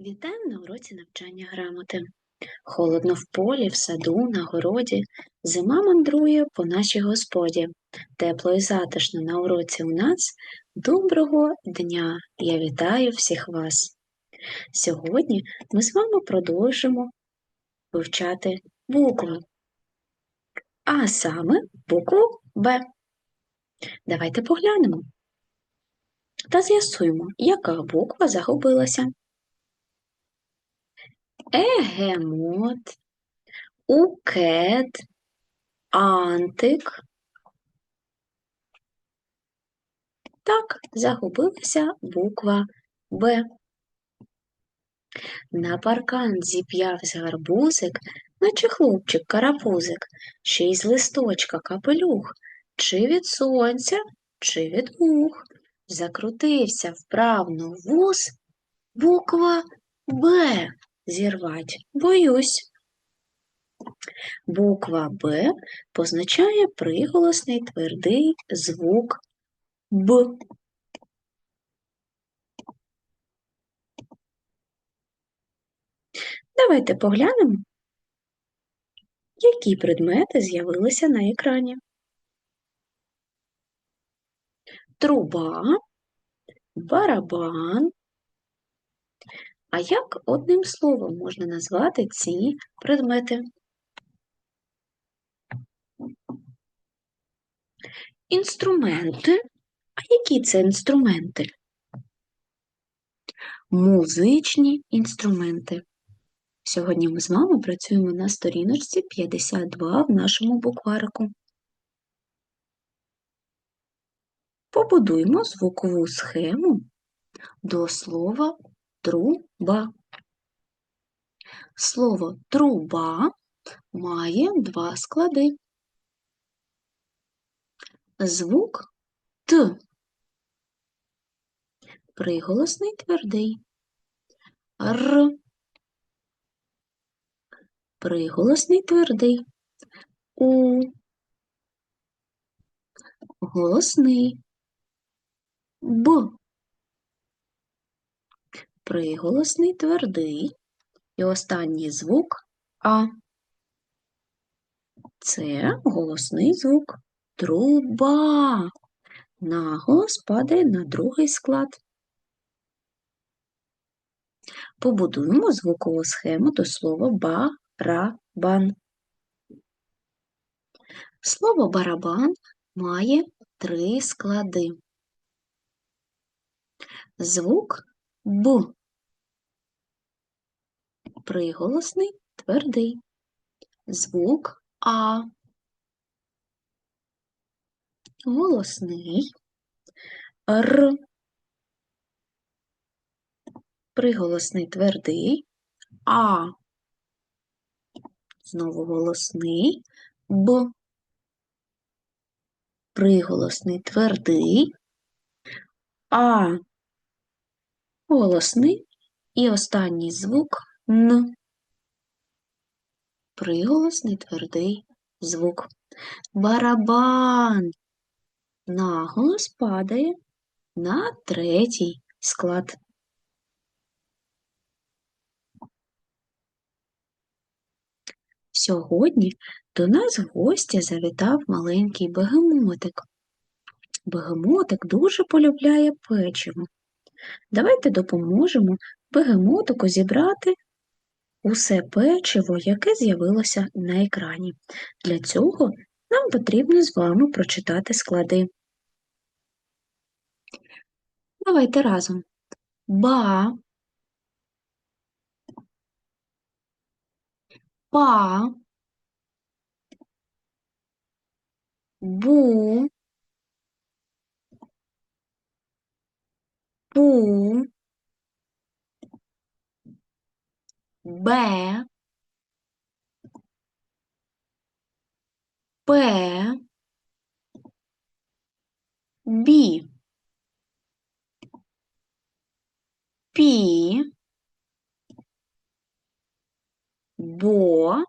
Вітаємо на уроці навчання грамоти. Холодно в полі, в саду, на городі. Зима мандрує по нашій господі. Тепло і затишно на уроці у нас. Доброго дня! Я вітаю всіх вас! Сьогодні ми з вами продовжимо вивчати букви. А саме букву Б. Давайте поглянемо та з'ясуємо, яка буква загубилася. Егемот, укет, антик. Так, загубилася буква Б. На паркан зіп'явсь гарбузик, наче хлопчик карапузик, ще й з листочка капелюх, чи від сонця, чи від мух. Закрутився вправно вуз, буква Б зірвать боюсь. Буква Б позначає приголосний твердий звук Б. Давайте поглянемо, які предмети з'явилися на екрані. Труба, барабан, а як одним словом можна назвати ці предмети? Інструменти. А які це інструменти? Музичні інструменти. Сьогодні ми з вами працюємо на сторіночці 52 в нашому букварику. Побудуємо звукову схему до слова труба. Слово труба має два склади. Звук Т. Приголосний твердий. Р. Приголосний твердий. У. Голосний. Б приголосний твердий і останній звук А. Це голосний звук труба. Наголос падає на другий склад. Побудуємо звукову схему до слова барабан. Слово барабан має три склади. Звук Б приголосний твердий. Звук А. Голосний Р. Приголосний твердий А. Знову голосний Б. Приголосний твердий А. Голосний і останній звук Н. Приголосний твердий звук. Барабан. Наголос падає на третій склад. Сьогодні до нас в гості завітав маленький бегемотик. Бегемотик дуже полюбляє печиво. Давайте допоможемо бегемотику зібрати усе печиво, яке з'явилося на екрані. Для цього нам потрібно з вами прочитати склади. Давайте разом. Ба, па, бу, пу, Б, П, Бі, Пі, Бо,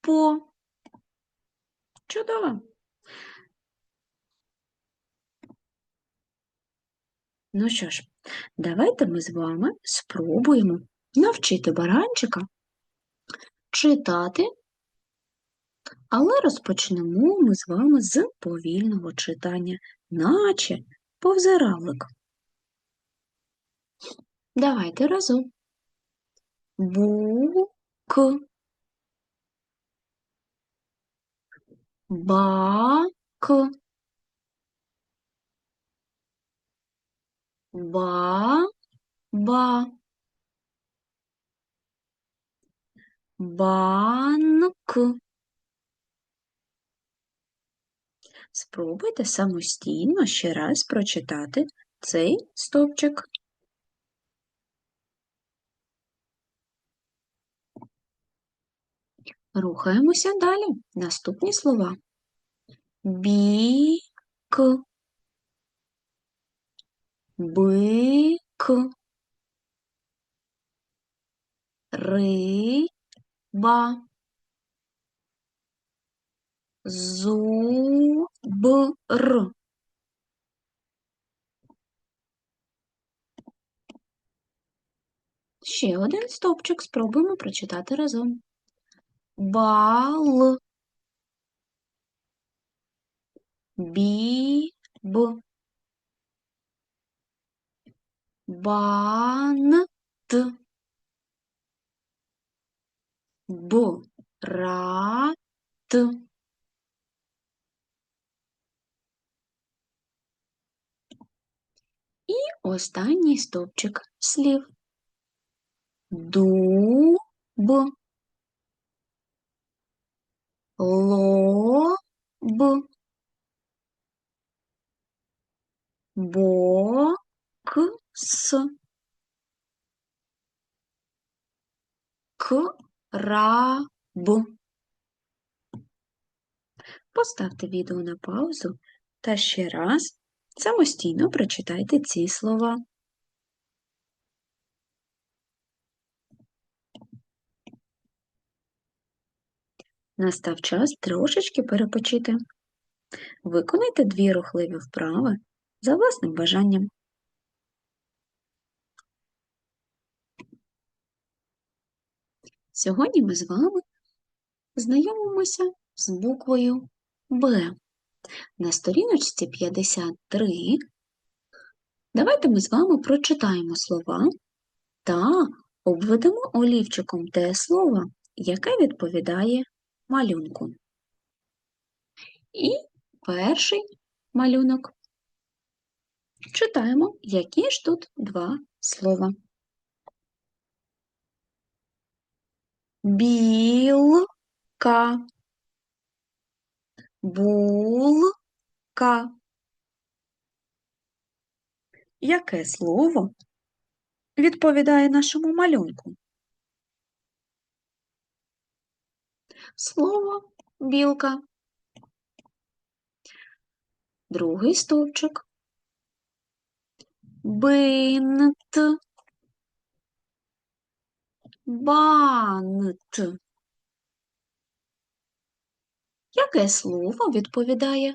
По. Чудово. Ну що ж, давайте ми з вами спробуємо навчити баранчика читати, але розпочнемо ми з вами з повільного читання, наче повзаравлик. Давайте разом. Бук. Бак. Ба. Ба. Банк. Спробуйте самостійно ще раз прочитати цей стовпчик. Рухаємося далі. Наступні слова. Бік, бик, риба, зубр. Ще один стовпчик спробуємо прочитати разом. Бал, біб, бант, брат, І останній стовпчик слів. Дуб, лоб, бокс, краб. Поставте відео на паузу та ще раз самостійно прочитайте ці слова. Настав час трошечки перепочити. Виконайте дві рухливі вправи за власним бажанням. Сьогодні ми з вами знайомимося з буквою Б. На сторіночці 53 давайте ми з вами прочитаємо слова та обведемо олівчиком те слово, яке відповідає малюнку. І перший малюнок. Читаємо, які ж тут два слова. Білка, булка. Яке слово відповідає нашому малюнку? Слово білка. Другий стовпчик. Бинт. Бант. Яке слово відповідає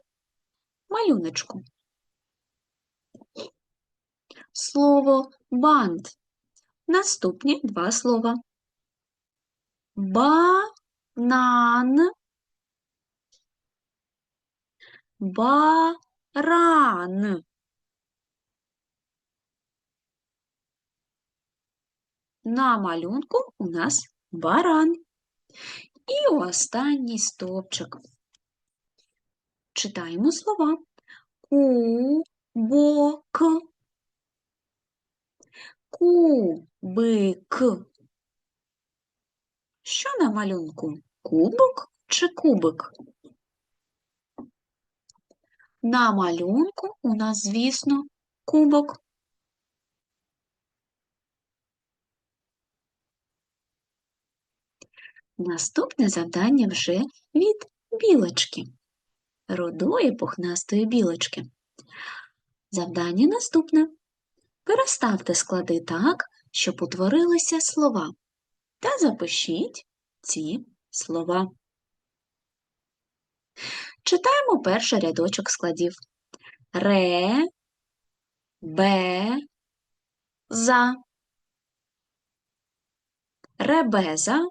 малюночку? Слово бант. Наступні два слова. Банан. Баран. На малюнку у нас баран. І останній стовпчик. Читаємо слова. Кубок, кубик. Що на малюнку? Кубок чи кубик? На малюнку у нас, звісно, кубок. Наступне завдання вже від білочки, рудої пухнастої білочки. Завдання наступне. Переставте склади так, щоб утворилися слова, та запишіть ці слова. Читаємо перший рядочок складів. Ре, Б. За. Ребеза.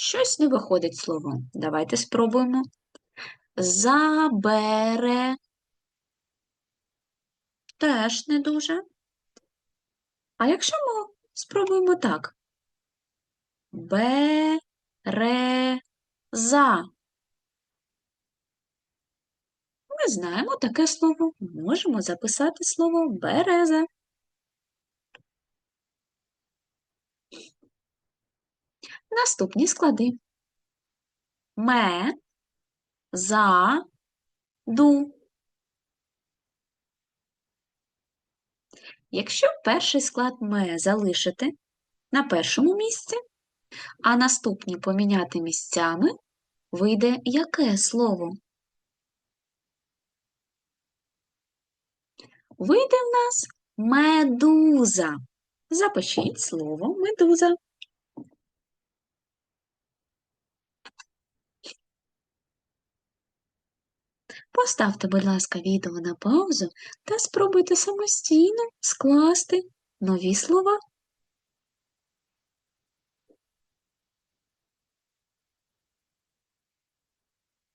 Щось не виходить слово. Давайте спробуємо. Забере. Теж не дуже. А якщо ми спробуємо так? Береза. Ми знаємо таке слово. Можемо записати слово береза. Наступні склади. Ме, за, ду. Якщо перший склад ме залишити на першому місці, а наступні поміняти місцями, вийде яке слово? Вийде в нас медуза. Запишіть слово медуза. Поставте, будь ласка, відео на паузу та спробуйте самостійно скласти нові слова.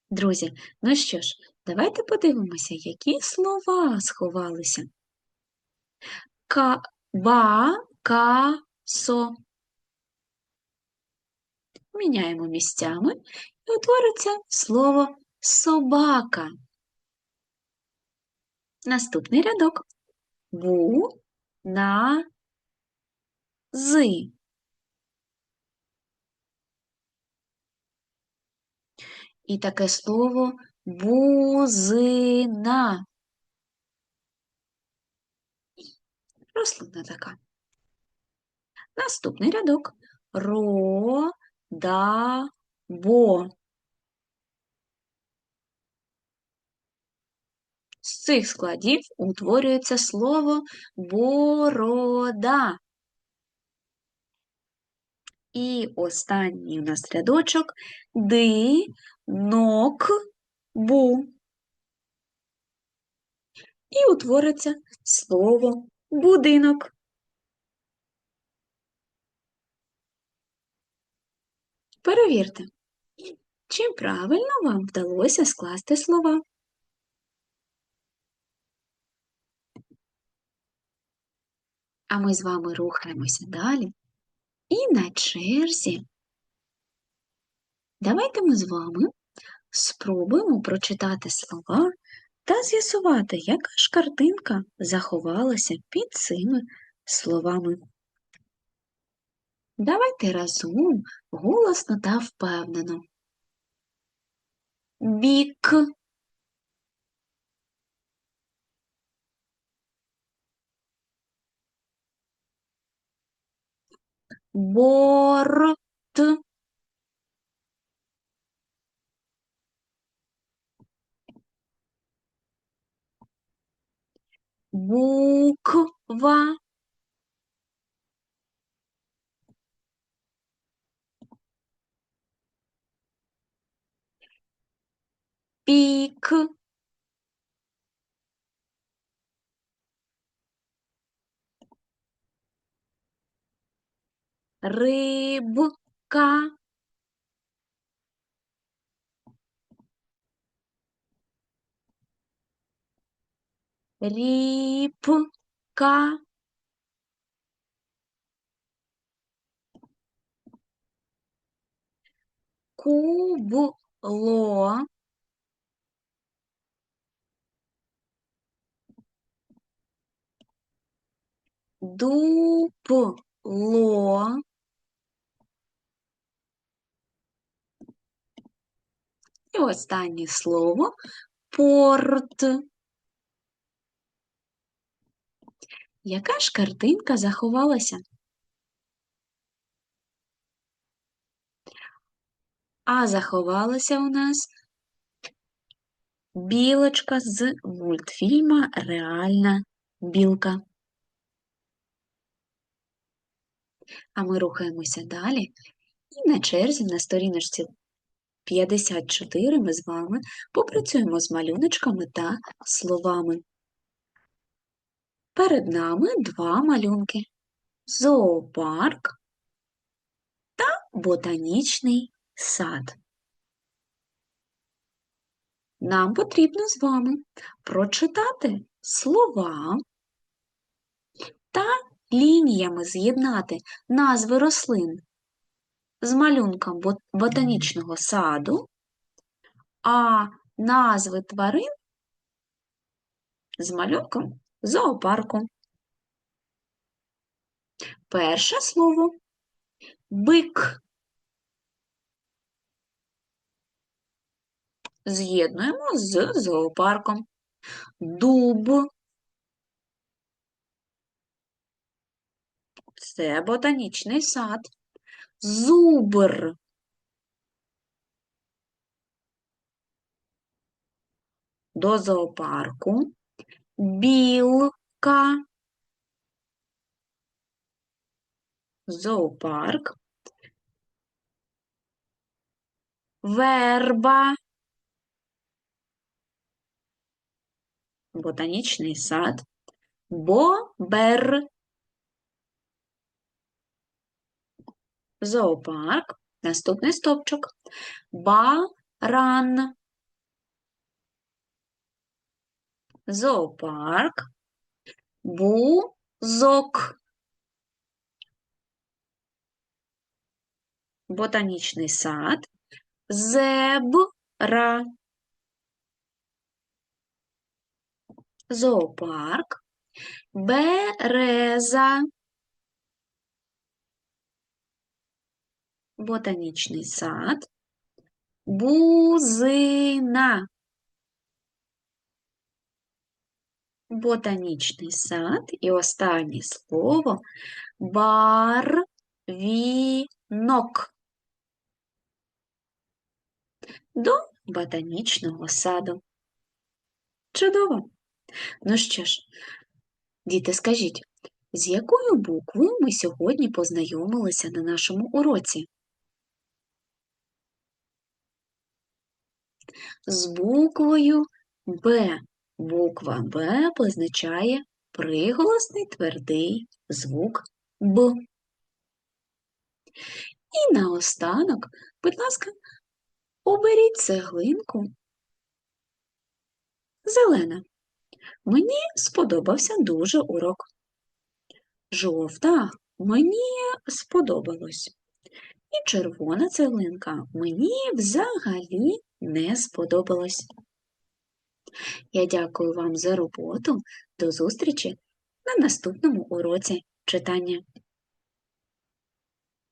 Друзі, ну що ж, давайте подивимося, які слова сховалися. Ка, ба, ка, со. Міняємо місцями і утвориться слово собака. Наступний рядок. Бу, на, зи. І таке слово бузина. Рослина така. Наступний рядок. Ро, да, бо. Цих складів утворюється слово борода. І останній у нас рядочок ди, нок, бу. І утвориться слово будинок. Перевірте, чим правильно вам вдалося скласти слова. А ми з вами рухаємося далі. І на черзі. Давайте ми з вами спробуємо прочитати слова та з'ясувати, яка ж картинка заховалася під цими словами. Давайте разом голосно та впевнено. Бік. Борт. Буква. Пік. Рибка. Рібка. Кубло. Дупло. І останнє слово порт. Яка ж картинка заховалася? А заховалася у нас білочка з мультфільма Реальна білка. А ми рухаємося далі. І на черзі на сторіночці 54 ми з вами попрацюємо з малюночками та словами. Перед нами два малюнки зоопарк та ботанічний сад. Нам потрібно з вами прочитати слова та лініями з'єднати назви рослин з малюнком ботанічного саду, а назви тварин з малюнком зоопарку. Перше слово бик. З'єднуємо з зоопарком. Дуб. Це ботанічний сад. Зубр. До зоопарку. Білка. Зоопарк. Верба. Ботанічний сад. Бобер. Зоопарк. Наступний стовпчик. Баран. Зоопарк. Бузок. Ботанічний сад. Зебра. Зоопарк. Береза. Ботанічний сад. Бузина. Ботанічний сад. І останнє слово барвінок. До ботанічного саду. Чудово! Ну що ж, діти, скажіть, з якою буквою ми сьогодні познайомилися на нашому уроці? З буквою Б. Буква Б позначає приголосний твердий звук Б. І наостанок, будь ласка, оберіть цеглинку. Зелена. Мені сподобався дуже урок. Жовта мені сподобалось. І червона цеглинка мені взагалі не сподобалось. Я дякую вам за роботу. До зустрічі на наступному уроці читання.